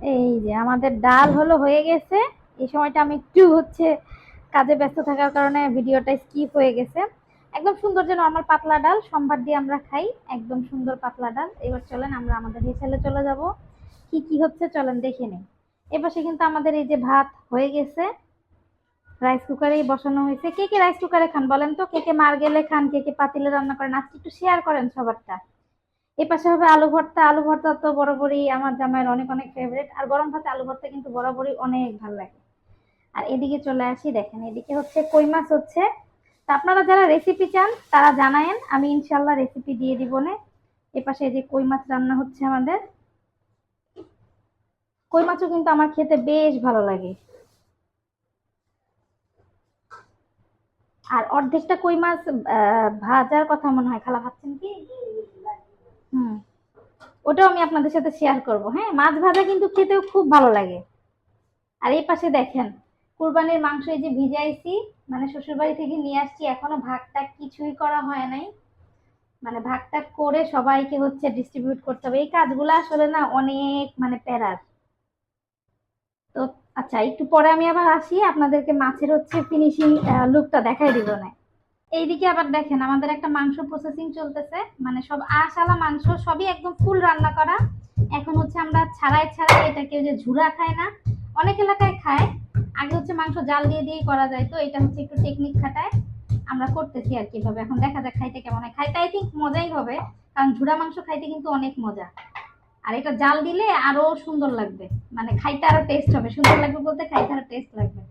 এই যে আমাদের ডাল হলো হয়ে গেছে। এই সময়টা আমি একটু হচ্ছে কাজে ব্যস্ত থাকার কারণে ভিডিওটা স্কিপ হয়ে গেছে। একদম সুন্দর যে নর্মাল পাতলা ডাল সোমবার দিয়ে আমরা খাই। একদম সুন্দর পাতলা ডাল। এবার চলেন আমরা আমাদের হেসেলে চলে যাব। কি কি হচ্ছে চলেন দেখে নিই। এপাশে কিন্তু আমাদের এই যে ভাত হয়ে গেছে। রাইস কুকারেই বসানো হয়েছে। কে কে রাইস কুকারে খান বলেন তো? কে কে মার গেলে খান, কে কে পাতিলে রান্না করেন? আজকে একটু শেয়ার করেন সবারটা। এ পাশে হবে আলু ভর্তা। আলু ভর্তা তো বরাবরই আমার জামাইয়ের অনেক অনেক ফেভারিট আর গরম ভাতে আলু ভর্তা কিন্তু বরাবরই অনেক ভালো লাগে। আর এদিকে চলে আসি, দেখেন এদিকে হচ্ছে কই মাছ হচ্ছে। তা আপনারা যারা রেসিপি চান, তারা জানায়েন। আমি ইনশাল্লাহ রেসিপি দিয়ে দিব না। এ পাশে এই যে কই মাছ রান্না হচ্ছে আমাদের। কই মাছও কিন্তু আমার খেতে বেশ ভালো লাগে। আর অর্ধেকটা কই মাছ ভাজার কথা মনে হয়। খালা ভাবছেন কি? হুম। ওটাও আমি আপনাদের সাথে শেয়ার করব হ্যাঁ? মাছ ভাজা কিন্তু খেতেও খুব ভালো লাগে। আর এই পাশে দেখেন, কুরবানির মাংস এই যে ভিজাইছি মানে শ্বশুরবাড়ি থেকে নিয়ে আসছি, এখনও ভাগটা কিছুই করা হয় নাই। মানে ভাগটা করে সবাইকে হচ্ছে ডিস্ট্রিবিউট করতে হবে। এই কাজগুলো আসলে না অনেক মানে প্যারার। তো আচ্ছা একটু পরে আমি আবার আসি, আপনাদেরকে মাছের হচ্ছে ফিনিশিং লুকটা দেখাই দিব না। এইদিকে আবার দেখেন, আমাদের একটা মাংস প্রসেসিং চলতেছে। মানে সব আশালা মাংস, সবই একদম ফুল রান্না করা। এখন হচ্ছে আমরা ছাড়াই ছাড়াই এটা কেউ যে ঝুরা খায় না, অনেক এলাকায় খায়। আগে হচ্ছে মাংস জাল দিয়ে দিয়েই করা যায় তো, এটা হচ্ছে একটু টেকনিক খাটায় আমরা করতেছি আর কীভাবে এখন দেখা যাক খাইতে কেমন হয়। খাইতে আই থিঙ্ক মজাই হবে, কারণ ঝুরা মাংস খাইতে কিন্তু অনেক মজা। আর এটা জাল দিলে আরও সুন্দর লাগবে। মানে খাইতে আরও টেস্ট হবে। সুন্দর লাগবে বলতে খাইতে আরও টেস্ট লাগবে।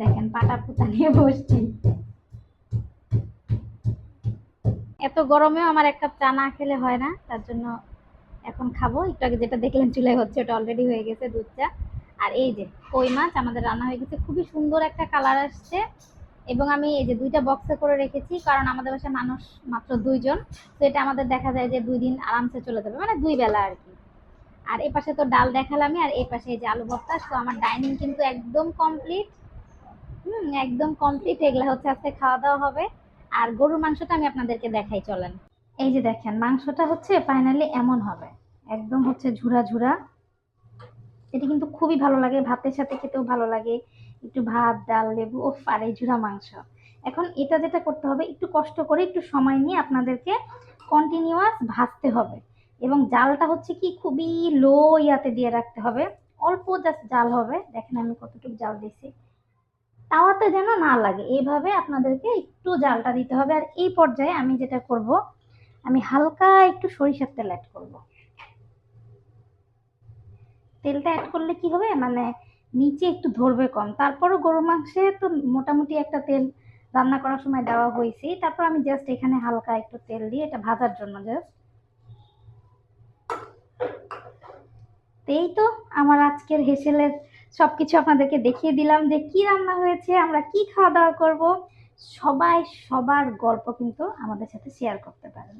দেখেন, পাটা পুতা নিয়ে বসছি। এত গরমেও আমার এক কাপ চা না খেলে হয় না, তার জন্য এখন খাব। একটু আগে যেটা দেখলেন চুলাই হচ্ছে, ওটা অলরেডি হয়ে গেছে দুধ চা। আর এই যে কই মাছ, আমাদের রান্না হয়ে গেছে। খুবই সুন্দর একটা কালার আসছে। এবং আমি এই যে দুইটা বক্সে করে রেখেছি, কারণ আমাদের বাসায় মানুষ মাত্র দুইজন। তো এটা আমাদের দেখা যায় যে দুই দিন আরামসে চলে যাবে মানে দুই বেলা আর কি। আর এই পাশে তো ডাল দেখালামই, আর এই পাশে এই যে আলু ভর্তা। তো আমার ডাইনিং কিন্তু একদম কমপ্লিট হুম, একদম কমপ্লিট এগুলা হচ্ছে আজকে খাওয়া দাওয়া হবে। আর গরুর মাংসটা আমি আপনাদেরকে দেখাই, চলেন। এই যে দেখেন, মাংসটা হচ্ছে ফাইনালি এমন হবে। একদম হচ্ছে ঝুরা ঝুরা। এটা কিন্তু খুবই ভালো লাগে, ভাতের সাথে খেতেও ভালো লাগে। একটু ভাত, ডাল, লেবু ও আর এই ঝুরা মাংস। এখন এটা যেটা করতে হবে, একটু কষ্ট করে একটু সময় নিয়ে আপনাদেরকে কন্টিনিউয়াস ভাজতে হবে। এবং জালটা হচ্ছে কি, খুবই লো ইয়াতে দিয়ে রাখতে হবে। অল্প জাস্ট জাল হবে। দেখেন আমি কতটুকু জাল দিছি তাওয়াতে যেন না লাগে। এইভাবে আপনাদেরকে একটু জালটা দিতে হবে। আর এই পর্যায়ে আমি যেটা করব, আমি হালকা একটু সরিষার তেল অ্যাড করব। তেলটা অ্যাড করলে কি হবে? মানে নিচে একটু ধরবে কম। তারপরও গরু মাংসে তো মোটামুটি একটা তেল রান্না করার সময় দেওয়া হয়েছে তারপর আমি জাস্ট এখানে হালকা একটু তেল দিয়ে এটা ভাজার জন্য জাস্ট এই তো আমার আজকের হেসেলের সব কিছু আপনাদেরকে দেখিয়ে দিলাম যে কি রান্না হয়েছে, আমরা কি খাওয়া দাওয়া করব। সবাই সবার গল্প কিন্তু আমাদের সাথে শেয়ার করতে পারেন।